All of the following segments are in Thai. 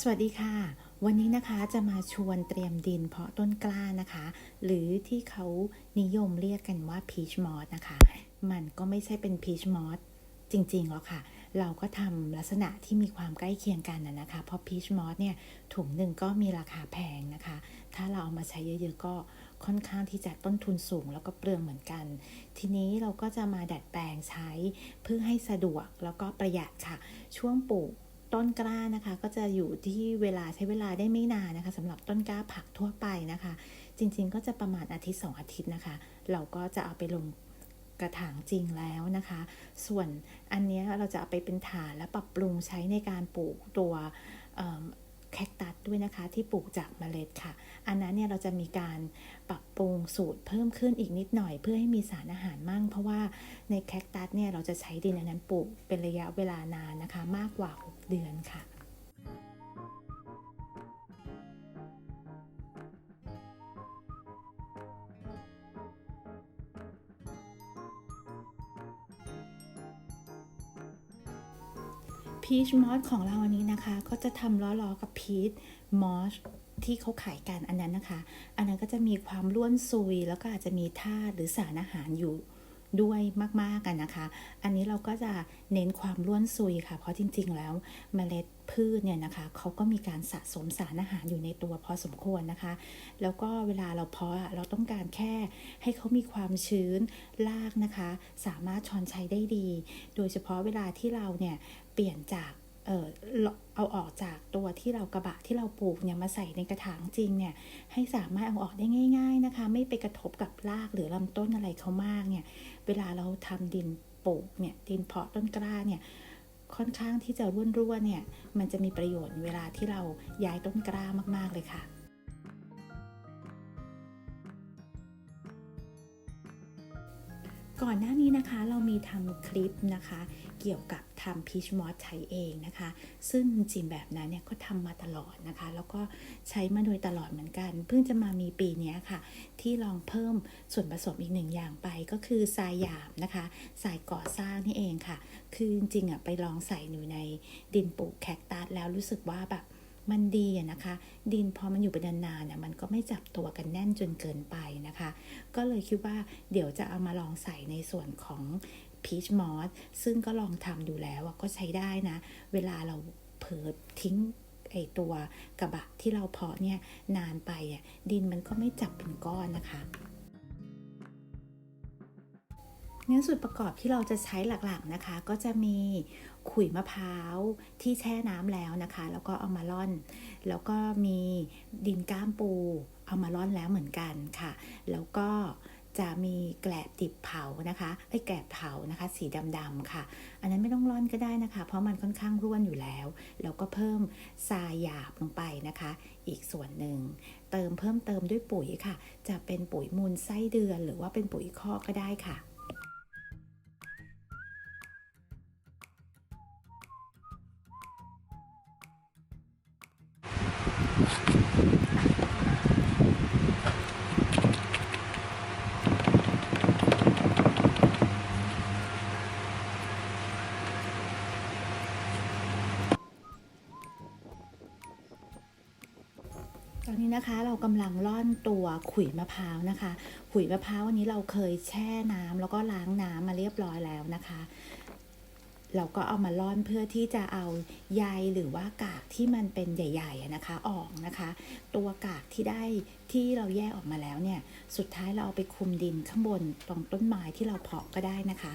สวัสดีค่ะ วันนี้นะคะจะมาชวนเตรียมดินเพาะต้นกล้านะคะ หรือที่เขานิยมเรียกกันว่า peach moss นะคะ มันก็ไม่ใช่เป็น peach moss จริงๆหรอกค่ะ เราก็ทำลักษณะที่มีความใกล้เคียงกันนะนะคะ เพราะ peach moss เนี่ยถุงหนึ่งก็มีราคาแพงนะคะ ถ้าเราเอามาใช้เยอะๆก็ค่อนข้างที่จะต้นทุนสูงแล้วก็เปลืองเหมือนกัน ทีนี้เราก็จะมาดัดแปลงใช้เพื่อให้สะดวกแล้วก็ประหยัดค่ะ ช่วงปลูก ต้นกล้านะคะ ก็จะอยู่ที่เวลาใช้เวลาได้ไม่นานนะคะสำหรับต้นกล้าผักทั่วไปนะคะ จริงๆ ก็จะประมาณอาทิตย์สองอาทิตย์นะคะ เราก็จะเอาไปลงกระถางจริงแล้วนะคะ ส่วนอันนี้เราจะเอาไปเป็นฐานและปรับปรุงใช้ในการปลูกตัว แคคตัสด้วยนะคะ ที่ปลูกจากเมล็ดค่ะ อันนั้นเนี่ยเราจะมีการปรับปรุงสูตรเพิ่มขึ้นอีกนิดหน่อย เพื่อให้มีสารอาหารมั่ง เพราะว่าในแคคตัสเนี่ยเราจะใช้ดินอันนั้นปลูกเป็นระยะเวลานานนะคะ มากกว่า 6 เดือนค่ะ พีชมอสของเราอันนี้นะคะ ก็จะทำล้อๆกับพีชมอสที่เขาขายกันอันนั้นนะคะ อันนั้นก็จะมีความร่วนซุย แล้วก็อาจจะมีธาตุหรือสารอาหารอยู่ ด้วยมากๆกันนะคะ อันนี้เราก็จะเน้นความร่วนซุยค่ะ เพราะจริง ๆ แล้วเมล็ดพืชเนี่ยนะคะเขาก็มีการสะสมสารอาหารอยู่ในตัวพอสมควรนะคะ แล้วก็เวลาเราเพาะเราต้องการแค่ให้เขามีความชื้นรากนะคะ สามารถชอนใช้ได้ดี โดยเฉพาะเวลาที่เราเนี่ยเปลี่ยนจาก เออเอาออกจากตัวที่เรากระบะที่เราปลูกเนี่ยมาใส่ในกระถางจริงเนี่ยให้สามารถเอาออกได้ง่าย ๆนะคะ ไม่ไปกระทบกับรากหรือลำต้นอะไรเขามากเนี่ยเวลาเราทำดินปลูกเนี่ยดินเพาะต้นกล้าเนี่ยค่อนข้างที่จะร่วนๆเนี่ยมันจะมีประโยชน์เวลาที่เราย้ายต้นกล้ามากๆเลยค่ะ ก่อนหน้านี้นะคะเรามีทำคลิปนะคะ เกี่ยวกับทำพีชมอสใช้เองนะคะ ซึ่งจริงแบบนั้นเนี่ยก็ทำมาตลอดนะคะ แล้วก็ใช้มาโดยตลอดเหมือนกัน เพิ่งจะมามีปีนี้ค่ะ ที่ลองเพิ่มส่วนผสมอีกหนึ่งอย่างไปก็คือทรายหยาบนะคะทรายก่อสร้างนี่เองค่ะ คือจริงๆอะไปลองใส่อยู่ในดินปลูกแคคตัสแล้วรู้สึกว่าแบบ มันดีอะนะคะ ดินพอมันอยู่เป็นนานๆนะมันก็ไม่จับตัวกันแน่นจนเกินไปนะคะ ก็เลยคิดว่าเดี๋ยวจะเอามาลองใส่ในส่วนของพีชมอสซึ่งก็ลองทำดูแล้วก็ใช้ได้นะ เวลาเราเผลอทิ้งไอตัวกระบะที่เราเพาะเนี่ยนานไปอะดินมันก็ไม่จับเป็นก้อนนะคะ เนื้อส่วนประกอบที่เราจะใช้หลักๆนะคะ ก็จะมีขุยมะพร้าวที่แช่น้ำแล้วนะคะ แล้วก็เอามาร่อน แล้วก็มีดินก้ามปู เอามาร่อนแล้วเหมือนกันค่ะ แล้วก็จะมีแกลบติบเผานะคะไอ้แกลบเผานะคะ สีดำๆค่ะ อันนั้นไม่ต้องร่อนก็ได้นะคะ เพราะมันค่อนข้างร่วนอยู่แล้ว แล้วก็เพิ่มทรายหยาบลงไปนะคะ อีกส่วนหนึ่ง เติมเพิ่มเติมด้วยปุ๋ยค่ะ จะเป็นปุ๋ยมูลไส้เดือนหรือว่าเป็นปุ๋ยคอกก็ได้ค่ะ นะคะ เรากำลังร่อนตัวขุยมะพร้าวนะคะ ขุยมะพร้าววันนี้เราเคยแช่น้ำแล้วก็ล้างน้ำมาเรียบร้อยแล้วนะคะ เราก็เอามาร่อนเพื่อที่จะเอาใยหรือว่ากากที่มันเป็นใหญ่ๆนะคะ ออกนะคะ ตัวกากที่ได้ที่เราแยกออกมาแล้วเนี่ย สุดท้ายเราเอาไปคลุมดินข้างบนตรงต้นไม้ที่เราเพาะก็ได้นะคะ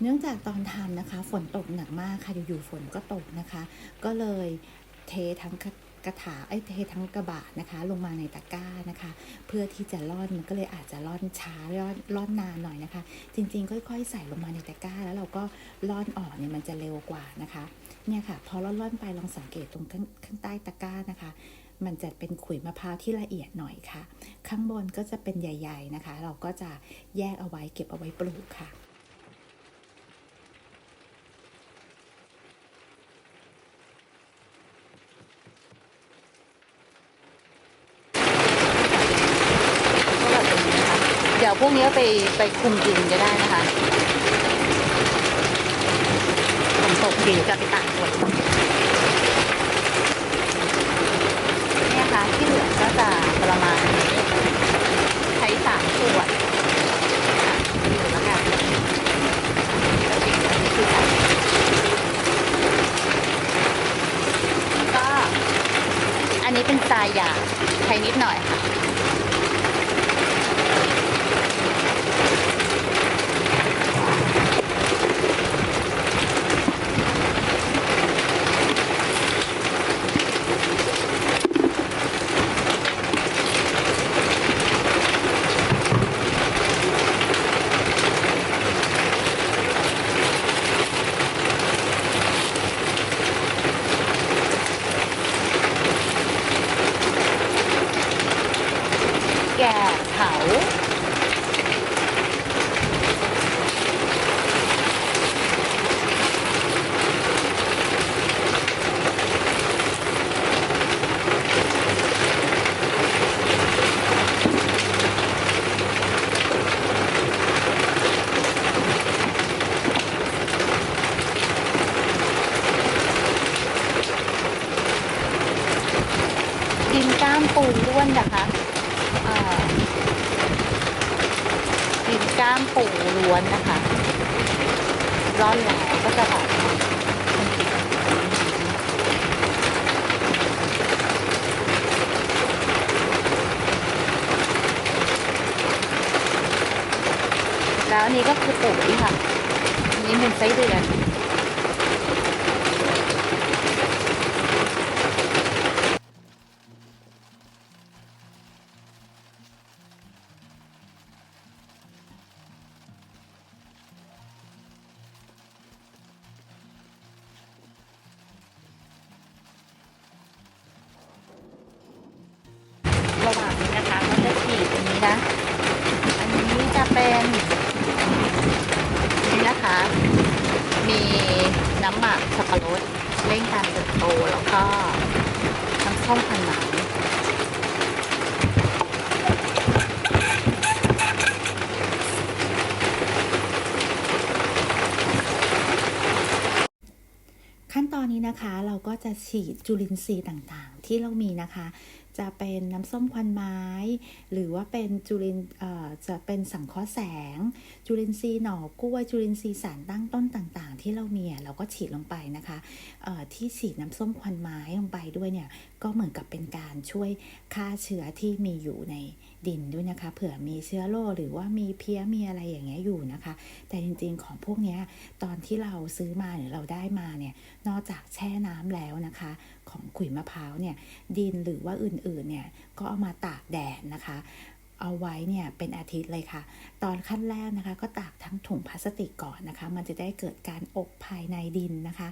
เนื่องจากตอนทำนะคะ ฝนตกหนักมากค่ะอยู่ๆฝนก็ตกนะคะ ก็เลยเททั้งกระถาไอ้เททั้งกระบะนะคะ ลงมาในตะกร้านะคะ เพื่อที่จะร่อนมันก็เลยอาจจะร่อนช้าร่อนร่อนนานหน่อยนะคะ จริงๆ ค่อย ๆ ใส่ลงมาในตะกร้า แล้วเราก็ร่อนออกเนี่ยมันจะเร็วกว่านะคะเนี่ยค่ะพอร่อนๆไปลองสังเกตตรงข้างข้างใต้ตะกร้านะคะ มันจะเป็นขุยมะพร้าวที่ละเอียดหน่อยค่ะ ข้างบนก็จะเป็นใหญ่ ๆนะคะ เราก็จะแยกเอาไว้เก็บเอาไว้ปลูกค่ะ ก็แบบนี้นะคะเดี๋ย วกนี้ไปไปคุมดินก็ได้นะคะฝนตกดินจะไปตากฝนเนี่ยค่ะที่เหลือก็จะประมาณใช้สามส่วนอยู่แล้วกันแล้วอีกอันนี้คือใส่ก็อันนี้เป็นทรายหยาบใช้นิดหน่อยค่ะ แก่เขา ดินก้ามปูล้ว นนะคะอ่าดินก้ามปูล้วนนะคะร่อนแล้วก็จะแบบแล้วอันนี้ก็คือปุ๋ยค่ะนนี้เป็นไส้เดือน นี้นะ อันนี้จะเป็นนี่นะคะ มีน้ำหมักสับปะรดเร่งการเติบโตแล้วก็น้ำส้มพันไม้ขั้นตอนนี้นะคะเราก็จะฉีดจุลินทรีย์ต่างๆ ที่เรามีนะคะ จะเป็นน้ำส้มควันไม้ หรือว่าเป็นจุลินจะเป็นสังเคราะห์แสง จุลินทรีย์หน่อกล้วยจุลินทรีย์สารตั้งต้นต่างๆ ที่เรามีเราก็ฉีดลงไปนะคะที่ฉีดน้ำส้มควันไม้ลงไปด้วยเนี่ยก็เหมือนกับเป็นการช่วยฆ่าเชื้อที่มีอยู่ในดินด้วยนะคะ เผื่อมีเชื้อโรคหรือว่ามีเพี้ยมีอะไรอย่างเงี้ยอยู่นะคะ แต่จริงๆของพวกเนี้ยตอนที่เราซื้อมาหรือเราได้มาเนี่ยนอกจากแช่น้ำแล้วนะคะ ของขุยมะพร้าวเนี่ยดินหรือว่าอื่นๆเนี่ยก็เอามาตากแดดนะคะ เอาไว้เนี่ยเป็นอาทิตย์เลยค่ะ ตอนขั้นแรกนะคะ ก็ตากทั้งถุงพลาสติกก่อนนะคะ มันจะได้เกิดการอบภายในดินนะคะ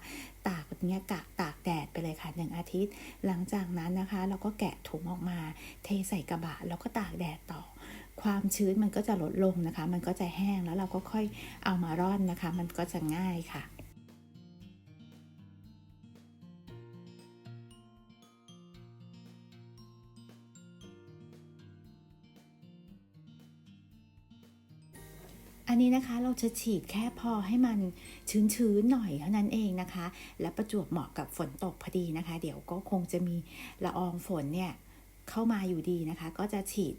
ตากแบบเนี้ยกะตากแดดไปเลยค่ะหนึ่งอาทิตย์ หลังจากนั้นนะคะ เราก็แกะถุงออกมา เทใส่กระบะแล้วก็ตากแดดต่อความชื้นมันก็จะลดลงนะคะ มันก็จะแห้งแล้วเราก็ค่อยเอามาร่อนนะคะ มันก็จะง่ายค่ะ นนี้นะคะเราจะฉีดแค่พอให้มันชื้นๆหน่อยเท่านั้นเองนะคะ และประจวบเหมาะกับฝนตกพอดีนะคะ เดี๋ยวก็คงจะมีละอองฝนเนี่ยเข้ามาอยู่ดีนะคะ ก็จะฉีด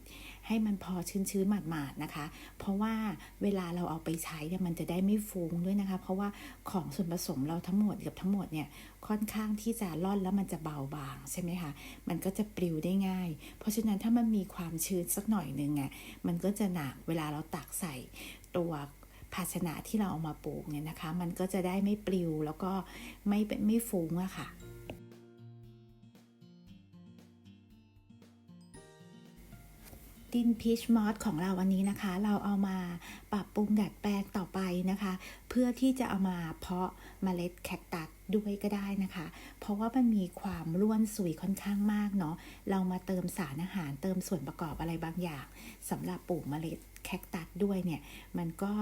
ให้มันพอชื้นๆหมาดๆนะคะ เพราะว่าเวลาเราเอาไปใช้เนี่ยมันจะได้ไม่ฟุ้งด้วยนะคะ เพราะว่าของส่วนผสมเราทั้งหมดกับทั้งหมดเนี่ยค่อนข้างที่จะร่อนแล้วมันจะเบาบางใช่ไหมคะมันก็จะปลิวได้ง่าย เพราะฉะนั้นถ้ามันมีความชื้นสักหน่อยหนึ่งอะมันก็จะหนักเวลาเราตักใส่ ตัวภาชนะที่เราเอามาปลูกเนี่ยนะคะ มันก็จะได้ไม่ปลิวแล้วก็ไม่ไม่ฟุ้งอะค่ะ ดินพีชมอสของเราวันนี้นะคะ เราเอามาปรับปรุงดัดแปลงต่อไปนะคะ เพื่อที่จะเอามาเพาะเมล็ดแคคตัส ด้วยก็ได้นะคะ เพราะว่ามันมีความร่วนสุยค่อนข้างมากเนาะ เรามาเติมสารอาหารเติมส่วนประกอบอะไรบางอย่างสำหรับปลูกเมล็ดแคคตัสด้วยเนี่ย มันก็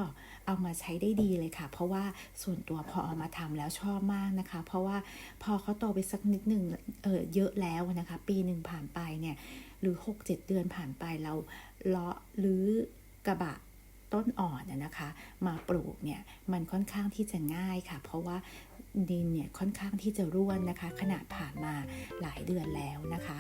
เอามาใช้ได้ดีเลยค่ะ เพราะว่าส่วนตัวพอเอามาทำแล้วชอบมากนะคะ เพราะว่าพอเขาโตไปสักนิดหนึ่งเออเยอะแล้วนะคะ ปีหนึ่งผ่านไปเนี่ยหรือ 6-7 เดือนผ่านไปเราเลาะหรือกระบะต้นอ่อนน่ะนะคะ มาปลูกเนี่ยมันค่อนข้างที่จะง่ายค่ะ เพราะว่า ดินเนี่ยค่อนข้างที่จะร่วนนะคะขนาดผ่านมาหลายเดือนแล้วนะคะ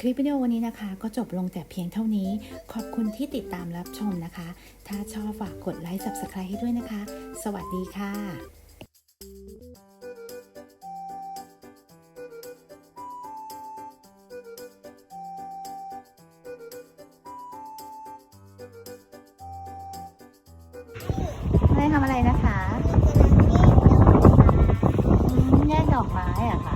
คลิปวิดีโอวันนี้นะคะ ก็จบลงแต่เพียงเท่านี้ ขอบคุณที่ติดตามรับชมนะคะ ถ้าชอบฝากกดไลค์ Subscribe ให้ด้วยนะคะ สวัสดีค่ะไม่ได้ทำอะไรนะคะอืมแยกดอกไม้เหรอะคะ